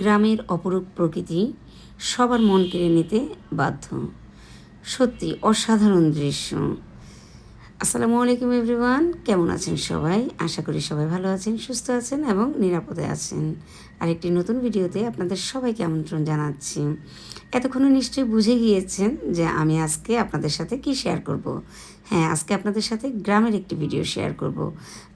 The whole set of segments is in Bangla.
গ্রামের অপরূপ প্রকৃতি সবার মন কেড়ে নিতে বাধ্য। সত্যি অসাধারণ দৃশ্য। আসসালামু আলাইকুম, এভরিওয়ান। কেমন আছেন সবাই? আশা করি সবাই ভালো আছেন, সুস্থ আছেন এবং নিরাপদে আছেন। আরেকটি নতুন ভিডিওতে আপনাদের সবাইকে আমন্ত্রণ জানাচ্ছি। এতক্ষণে নিশ্চয়ই বুঝে গিয়েছেন যে আমি আজকে আপনাদের সাথে কি শেয়ার করব। হ্যাঁ আজকে আপনাদের সাথে গ্রামের একটি ভিডিও শেয়ার করব।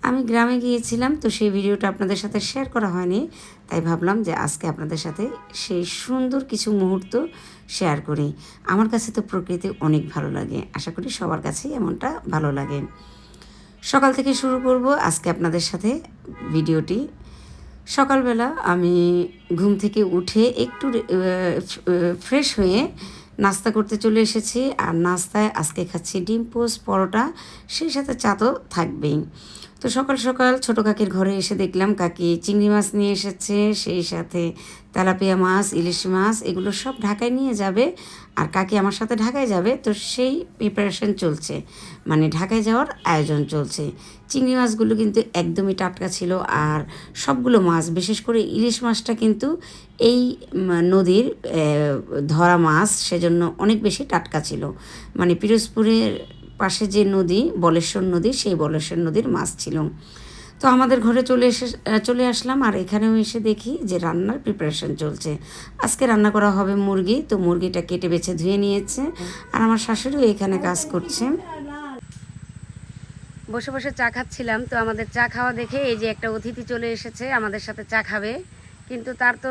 আমি গ্রামে গিয়েছিলাম, তো সেই ভিডিওটা আপনাদের সাথে শেয়ার করা হয়নি, তাই ভাবলাম যে আজকে আপনাদের সাথে সেই সুন্দর কিছু মুহূর্ত শেয়ার করি। আমার কাছে তো প্রকৃতি অনেক ভালো লাগে, আশা করি সবার কাছেই এমনটা ভালো লাগে। সকাল থেকে শুরু করব আজকে আপনাদের সাথে ভিডিওটি সকালবেলা আমি ঘুম থেকে উঠে একটু ফ্রেশ হয়ে নাস্তা করতে চলে এসেছি আর নাস্তায় আজকে খাচ্ছি ডিম পোস্ট, পরোটা, সেই সাথে চা তো থাকবেই। তো সকাল সকাল ছোটো কাকির ঘরে এসে দেখলাম কাকি চিংড়ি মাছ নিয়ে এসেছে, সেই সাথে তেলাপিয়া মাছ, ইলিশ মাছ, এগুলো সব ঢাকায় নিয়ে যাবে আর কাকি আমার সাথে ঢাকায় যাবে। তো সেই প্রিপারেশন চলছে মানে ঢাকায় যাওয়ার আয়োজন চলছে। চিংড়ি মাছগুলো কিন্তু একদমই টাটকা ছিল আর সবগুলো মাছ, বিশেষ করে ইলিশ মাছটা কিন্তু এই নদীর ধরা মাছ সেজন্য অনেক বেশি টাটকা ছিল। মানে পিরোজপুরের পাশে যে নদী, বলেশ্বর নদী, সেই বলেশ্বর নদীর মাছ ছিল। তো আমাদের ঘরে চলে এসে চলে আসলাম আর এখানেও এসে দেখি যে রান্নার প্রিপারেশন চলছে। আজকে রান্না করা হবে মুরগি, তো মুরগিটা কেটে বেছে ধুয়ে নিয়েছে আর আমার শাশুড়িও এখানে কাজ করছে। বসে বসে চা খাচ্ছিলাম, তো আমাদের চা খাওয়া দেখে এই যে একটা অতিথি চলে এসেছে, আমাদের সাথে চা খাবে। কিন্তু তার তো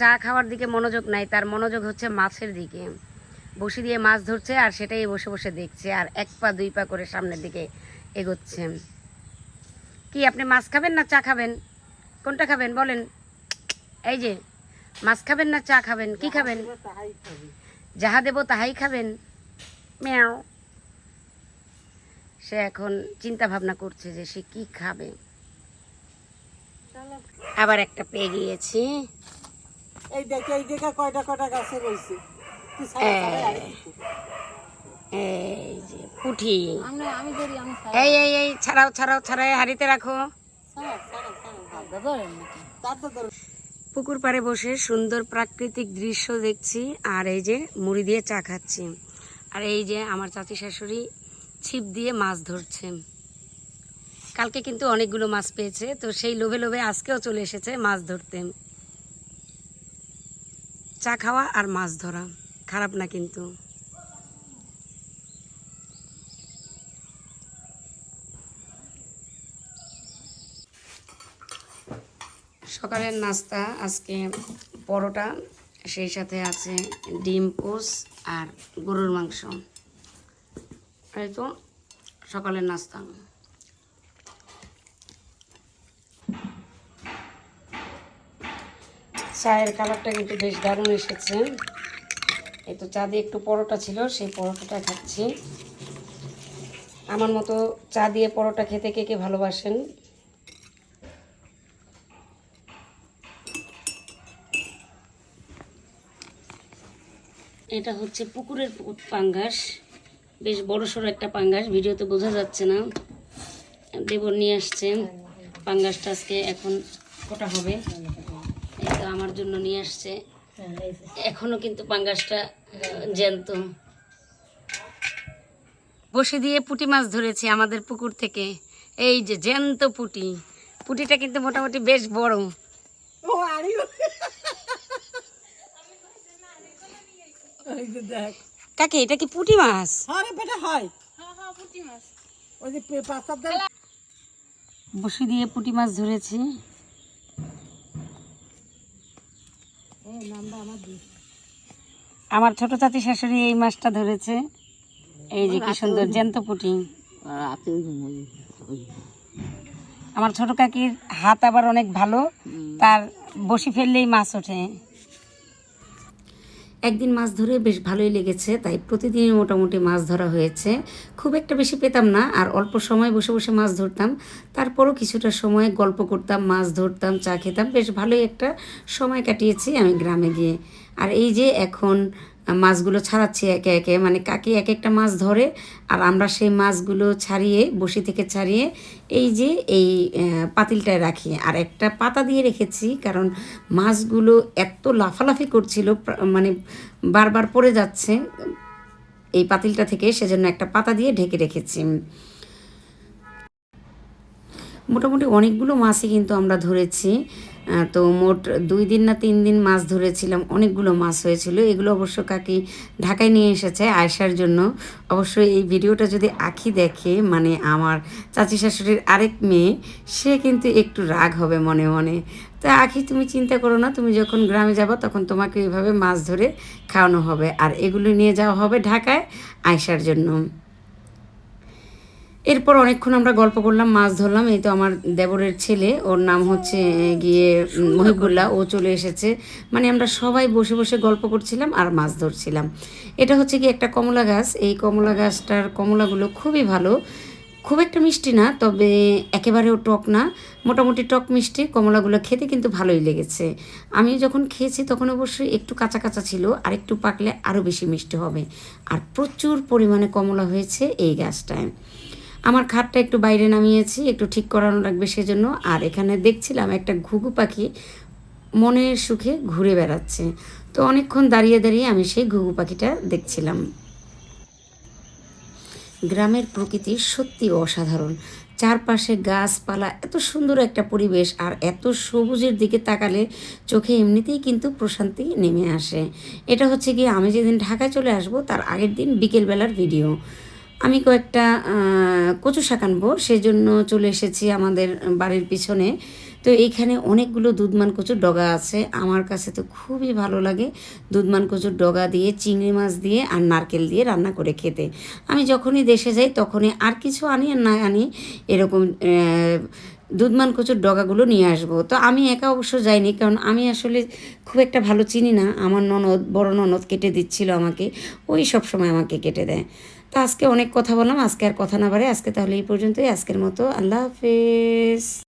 চা খাওয়ার দিকে মনোযোগ নাই, তার মনোযোগ হচ্ছে মাছের দিকে। বসি দিয়ে মাছ ধরছে আর সেটাই বসে বসে দেখছে আর এক পা, দুই পা করে সামনের দিকে এগোচ্ছে। কি, আপনি মাছ খাবেন না চা খাবেন? কোনটা খাবেন বলেন। এই যে, মাছ খাবেন না চা খাবেন? কি খাবেন? যাহা দেব তাহাই খাবেন। মেয়াও। সে এখন চিন্তা ভাবনা করছে যে সে কি খাবে। আবার একটা পেয়ে গিয়েছি। এই দেখে এই দেখে কয়টা কয়টা গাছে রয়েছে। এই এই এই ছাড়াও ছাড়াও ছাড়াই রাখো পুকুর পাড়ে বসে সুন্দর প্রাকৃতিক দৃশ্য দেখছি আর এই যে মুড়ি দিয়ে চা খাচ্ছি। আর এই যে আমার চাচি শাশুড়ি ছিপ দিয়ে মাছ ধরছে। কালকে কিন্তু অনেকগুলো মাছ পেয়েছে, তো সেই লোভে লোভে আজকেও চলে এসেছে মাছ ধরতে চা খাওয়া আর মাছ ধরা। খারাপ না কিন্তু। সকালের নাস্তা, আজকে পরোটা, সেই সাথে আছে ডিম, পোস আর গরুর মাংস। এই তো সকালের নাস্তা। চায়ের কালারটা কিন্তু বেশ দারুণ এসেছে। এই তো চা দিয়ে একটু পরোটা ছিল, সেই পরোটাটা খাচ্ছি। আমার মতো চা দিয়ে পরোটা খেতে কে কে ভালোবাসেন? এটা হচ্ছে পুকুরের পাঙ্গাস। বেশ বড় সড়ো একটা পাঙ্গাস, ভিডিওতে বোঝা যাচ্ছে না। দেবর নিয়ে আসছেন। পাঙ্গাসটা আজকে এখন কটা হবে। এই তো আমার জন্য নিয়ে আসছে। এখনও কিন্তু পাঙ্গাসটা জ্যান্ত। বসে দিয়ে পুঁটি মাছ ধরেছি আমাদের পুকুর থেকে। এই যে জ্যান্ত পুঁটি। পুঁটিটা কিন্তু মোটামুটি বেশ বড়। ও যে কাকে এটা কি পুঁটি মাছ? আরে বেটা হয়। ওই যে পে- পাঁচার দ্বারা বসি দিয়ে পুঁটি মাছ ধরেছি। আমার ছোট চাচি শাশুড়ি এই মাছটা ধরেছে। এই যে কি সুন্দর জ্যান্ত পুটি। আমার ছোট কাকির হাত আবার অনেক ভালো তার বসি ফেললেই মাছ ওঠে। একদিন মাছ ধরে বেশ ভালোই লেগেছে, তাই প্রতিদিনই মোটামুটি মাছ ধরা হয়েছে। খুব একটা বেশি পেতাম না, আর অল্প সময় বসে বসে মাছ ধরতাম। তারপরও কিছুটা সময় গল্প করতাম, মাছ ধরতাম, চা খেতাম, বেশ ভালোই একটা সময় কাটিয়েছি আমি গ্রামে গিয়ে। আর এই যে এখন মাছগুলো ছাড়াচ্ছি একে একে। মানে কাকি এক একটা মাছ ধরে, আর আমরা সেই মাছগুলো ছাড়িয়ে, বসি থেকে ছাড়িয়ে এই যে এই পাতিলটায় রাখি। আর একটা পাতা দিয়ে রেখেছি, কারণ মাছগুলো এত লাফালাফি করছিল মানে বারবার পড়ে যাচ্ছে এই পাতিলটা থেকে, সেজন্য একটা পাতা দিয়ে ঢেকে রেখেছি। মোটামুটি অনেকগুলো মাছই কিন্তু আমরা ধরেছি। তো মোট দুই দিন না তিন দিন মাছ ধরেছিলাম, অনেকগুলো মাছ হয়েছিল। এগুলো অবশ্য কাকি ঢাকায় নিয়ে এসেছে আয়সার জন্য। অবশ্যই এই ভিডিওটা যদি আখি দেখে মানে আমার চাচি শাশুড়ির আরেক মেয়ে, সে কিন্তু একটু রাগ হবে মনে মনে। তা আখি, তুমি চিন্তা করো না, তুমি যখন গ্রামে যাব তখন তোমাকে এইভাবে মাছ ধরে খাওয়ানো হবে। আর এগুলো নিয়ে যাওয়া হবে ঢাকায় আয়সার জন্য। এরপর অনেকক্ষণ আমরা গল্প করলাম মাছ ধরলাম। এই তো আমার দেবরের ছেলে ওর নাম হচ্ছে গিয়ে মহিবুল্লাহ। ও চলে এসেছে। মানে আমরা সবাই বসে বসে গল্প করছিলাম আর মাছ ধরছিলাম। এটা হচ্ছে কি একটা কমলা গাছ। এই কমলা গাছটার কমলাগুলো খুবই ভালো। খুব একটা মিষ্টি না তবে একেবারেও টক না। মোটামুটি টক মিষ্টি। কমলাগুলো খেতে কিন্তু ভালোই লেগেছে। আমি যখন খেয়েছি তখন অবশ্যই একটু কাঁচা কাঁচা ছিল আর একটু পাকলে আরও বেশি মিষ্টি হবে। আর প্রচুর পরিমাণে কমলা হয়েছে এই গাছটায়। আমার খাটটা একটু বাইরে নামিয়েছি, একটু ঠিক করানো লাগবে সেজন্য। আর এখানে দেখছিলাম একটা ঘুঘু পাখি মনের সুখে ঘুরে বেড়াচ্ছে। তো অনেকক্ষণ দাঁড়িয়ে দাঁড়িয়ে আমি সেই ঘুঘু পাখিটা দেখছিলাম। গ্রামের প্রকৃতি সত্যি অসাধারণ। চারপাশে গাছপালা, এত সুন্দর একটা পরিবেশ আর এত সবুজের দিকে তাকালে চোখে এমনিতেই কিন্তু প্রশান্তি নেমে আসে। এটা হচ্ছে কি আমি যেদিন ঢাকায় চলে আসব, তার আগের দিন বিকেলবেলার ভিডিও। আমি কয়েকটা কচু শাক আনব, সেজন্য চলে এসেছি আমাদের বাড়ির পিছনে। তো এইখানে অনেকগুলো দুধমান কচুর ডগা আছে। আমার কাছে তো খুবই ভালো লাগে দুধমান কচুর ডগা দিয়ে, চিংড়ি মাছ দিয়ে আর নারকেল দিয়ে রান্না করে খেতে। আমি যখনই দেশে যাই তখনই আর কিছু আনি আর না আনি এরকম দুধমান কচুর ডগাগুলো নিয়ে আসব। তো আমি একা অবশ্য যাইনি কারণ আমি আসলে খুব একটা ভালো চিনি না। আমার ননদ, বড় ননদ কেটে দিচ্ছিল আমাকে। ওই সব সময় আমাকে কেটে দেয়। তো আজকে অনেক কথা বললাম, আজকে আর কথা না বাড়ে আজকে তাহলে এই পর্যন্তই। আজকের মতো আল্লাহ হাফেজ।